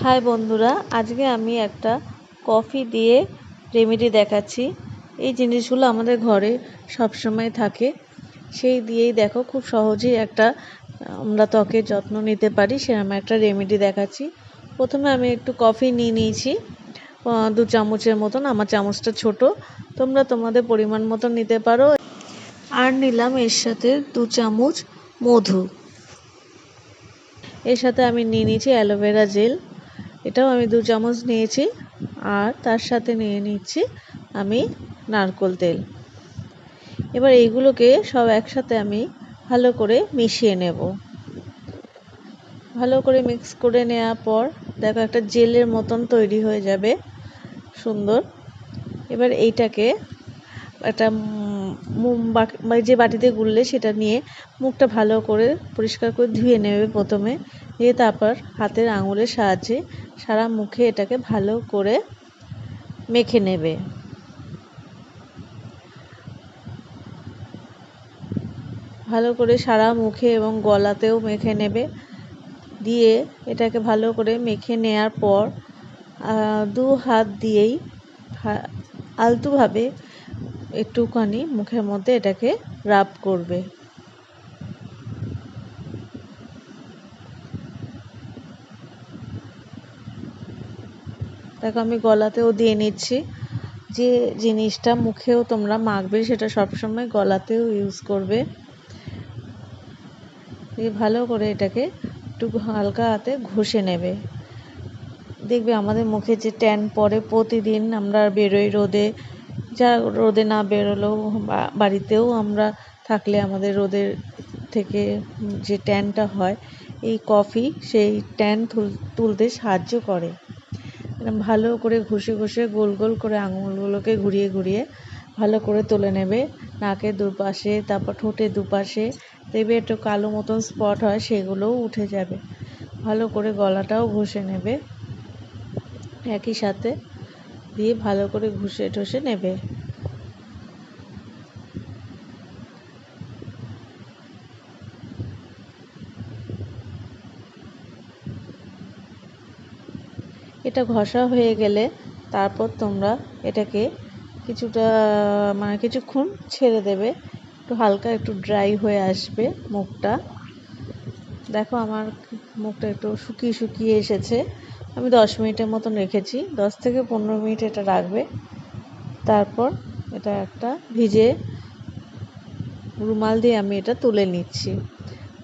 High বন্ধুরা, আজকে আমি একটা কফি দিয়ে রেমেডি দেখাচ্ছি। এই জিনিসগুলো আমাদের ঘরে সব সময় থাকে। সেই দিয়েই দেখো, খুব সহজেই একটা, আমরা ত্বকের যত্ন নিতে পারি, সেরকম একটা রেমেডি দেখাচ্ছি। প্রথমে আমি একটু কফি নিয়ে নিয়েছি দু চামচের মতন, আমার চামচটা ছোট। তোমরা তোমাদের পরিমাণ মতন নিতে পারো। আর নিলাম এর সাথে দু চামচ মধু। এর সাথে আমি নিয়ে নিয়েছি অ্যালোভেরা জেল। এটাও আমি দু চামচ নিয়েছি আর তার সাথে নিয়ে নিচ্ছি আমি নারকোল তেল। এবার এইগুলোকে সব একসাথে আমি ভালো করে মিশিয়ে নেব। ভালো করে মিক্স করে নেওয়ার পর দেখো একটা জেলের মতন তৈরি হয়ে যাবে সুন্দর। এবার এইটাকে একটা যে বাটিতে গুললে সেটা নিয়ে মুখটা ভালো করে পরিষ্কার করে ধুয়ে নেবে প্রথমে। দিয়ে তারপর হাতের আঙুলের সাহায্যে সারা মুখে এটাকে ভালো করে মেখে নেবে। ভালো করে সারা মুখে এবং গলাতেও মেখে নেবে। দিয়ে এটাকে ভালো করে মেখে নেয়ার পর দু হাত দিয়েই আলতুভাবে একটুখানি মুখের মধ্যে এটাকে রাব করবে। দেখো আমি গলাতেও দিয়ে নিচ্ছি। যে জিনিসটা মুখেও তোমরা মাখবে সেটা সবসময় গলাতেও ইউজ করবে। দিয়ে ভালো করে এটাকে একটু হালকা হাতে ঘষে নেবে। দেখবে আমাদের মুখে যে ট্যান পরে প্রতিদিন আমরা বেরোই রোদে যা রোদে না বেরোলেও বাড়িতেও আমরা থাকলে আমাদের রোদের থেকে যে ট্যানটা হয়, এই কফি সেই ট্যান তুলতে সাহায্য করে। ভালো করে ঘষে ঘষে গোল গোল করে আঙুলগুলোকে ঘুরিয়ে ঘুরিয়ে ভালো করে তুলে নেবে। নাকের দুপাশে, তারপর ঠোঁটের দুপাশে, দেখবে একটু কালো মতন স্পট হয়, সেগুলোও উঠে যাবে। ভালো করে গলাটাও ঘষে নেবে। একই সাথে দিয়ে ভালো করে ঘষে ঠষে নেবে। এটা ঘষা হয়ে গেলে তারপর তোমরা এটাকে কিছুটা মানে কিছুক্ষণ ছেড়ে দেবে। একটু হালকা একটু ড্রাই হয়ে আসবে মুখটা। দেখো আমার মুখটা একটু শুকিয়ে শুকিয়ে এসেছে। আমি দশ মিনিটের মতন রেখেছি। দশ থেকে পনেরো মিনিট এটা রাখবে। তারপর এটা একটা ভিজে রুমাল দিয়ে আমি এটা তুলে নিচ্ছি।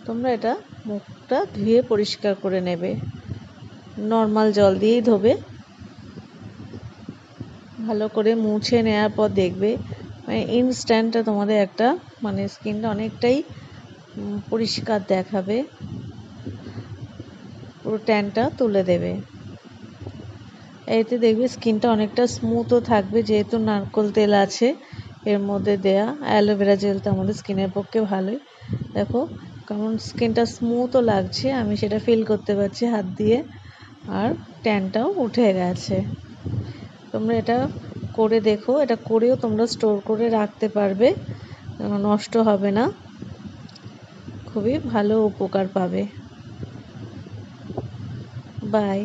তোমরা এটা মুখটা ধুয়ে পরিষ্কার করে নেবে। নর্মাল জল দিয়েই ধোবে। ভালো করে মুছে নেওয়ার পর দেখবে। মানে ইনস্ট্যান্টটা তোমাদের একটা মানে স্কিনটা অনেকটাই পরিষ্কার দেখাবে। পুরো ট্যানটা তুলে দেবে। এতে দেখবে স্কিনটা অনেকটা স্মুথও থাকবে, যেহেতু নারকোল তেল আছে এর মধ্যে দেয়া। অ্যালোভেরা জেল তো আমাদের স্কিনের পক্ষে ভালোই। দেখো কারণ স্কিনটা স্মুথও লাগছে, আমি সেটা ফিল করতে পারছি হাত দিয়ে। আর ট্যানটাও উঠে গেছে। তোমরা এটা করে দেখো, এটা করেও তোমরা স্টোর করে রাখতে পারবে নষ্ট হবে না। খুবই ভালো উপকার পাবে। বাই